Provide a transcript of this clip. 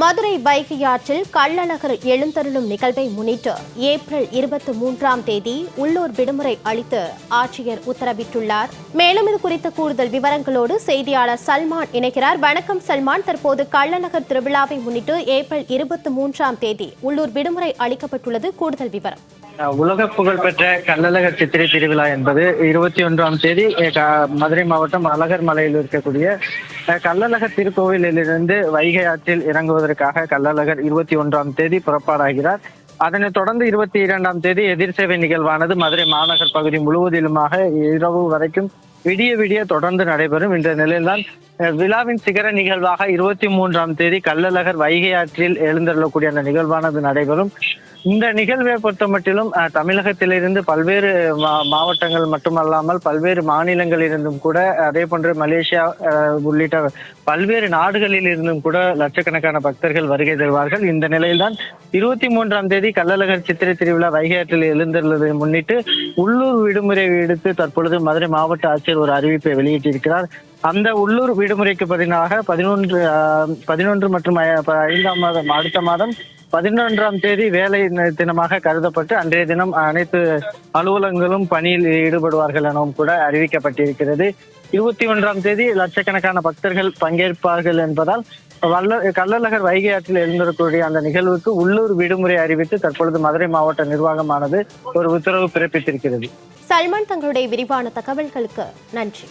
மதுரை வைகையாற்றில் கள்ளழகர் எழுந்தருளும் நிகழ்வை முன்னிட்டு ஏப்ரல் இருபத்தி மூன்றாம் தேதி உள்ளூர் விடுமுறை அளித்து ஆட்சியர் உத்தரவிட்டுள்ளார். மேலும் இது குறித்த கூடுதல் விவரங்களோடு செய்தியாளர் சல்மான் இணைக்கிறார் வணக்கம் சல்மான். தற்போது கள்ளழகர் திருவிழாவை முன்னிட்டு ஏப்ரல் இருபத்தி மூன்றாம் தேதி உள்ளூர் விடுமுறை அளிக்கப்பட்டுள்ளது. கூடுதல் விவரம். உலக புகழ்பெற்ற கள்ளழகர் சித்திரை திருவிழா என்பது இருபத்தி ஒன்றாம் தேதி மதுரை மாவட்டம் அழகர் மலையில் இருக்கக்கூடிய கள்ளழகர் திருக்கோவிலிலிருந்து வைகை ஆற்றில் இறங்குவதற்காக கள்ளழகர் இருபத்தி ஒன்றாம் தேதி புறப்பாடாகிறார். அதனைத் தொடர்ந்து இருபத்தி இரண்டாம் தேதி எதிர் சேவை நிகழ்வானது மதுரை மாநகர் பகுதி முழுவதிலுமாக இரவு வரைக்கும் விடிய விடிய தொடர்ந்து நடைபெறும். இந்த நிலையில்தான் விழாவின் சிகர நிகழ்வாக இருபத்தி மூன்றாம் தேதி கள்ளழகர் வைகை ஆற்றில் எழுந்தருளக்கூடிய அந்த நிகழ்வானது நடைபெறும். இந்த நிகழ்வை பொறுத்தமட்டிலும் மட்டிலும் தமிழகத்திலிருந்து பல்வேறு மா- மாவட்டங்கள் மட்டுமல்லாமல் பல்வேறு மாநிலங்களிலிருந்தும் கூட அதே போன்று மலேசியா உள்ளிட்ட பல்வேறு நாடுகளில் இருந்தும் கூட லட்சக்கணக்கான பக்தர்கள் வருகை தருவார்கள். இந்த நிலையில்தான் இருபத்தி மூன்றாம் தேதி கள்ளழகர் சித்திரை திருவிழா வைகை எழுந்துள்ளதை முன்னிட்டு உள்ளூர் விடுமுறை எடுத்து தற்பொழுது மதுரை மாவட்ட ஆட்சியர் ஒரு அறிவிப்பை வெளியிட்டிருக்கிறார். அந்த உள்ளூர் விடுமுறைக்கு பதிலாக பதினொன்று பதினொன்று மற்றும் ஐந்தாம் மாதம் அடுத்த மாதம் பதினொன்றாம் தேதி வேலை தினமாக கருதப்பட்டு அன்றைய தினம் அனைத்து அலுவலகங்களும் பணியில் ஈடுபடுவார்கள் எனவும் கூட அறிவிக்கப்பட்டிருக்கிறது. இருபத்தி ஒன்றாம் தேதி லட்சக்கணக்கான பக்தர்கள் பங்கேற்பார்கள் என்பதால் வல்ல கள்ளழகர் வைகை ஆற்றில் எழுந்திருக்கக்கூடிய அந்த நிகழ்வுக்கு உள்ளூர் விடுமுறை அறிவித்து தற்பொழுது மதுரை மாவட்ட நிர்வாகமானது ஒரு உத்தரவு பிறப்பித்திருக்கிறது. சல்மான் தங்களுடைய விரிவான தகவல்களுக்கு நன்றி.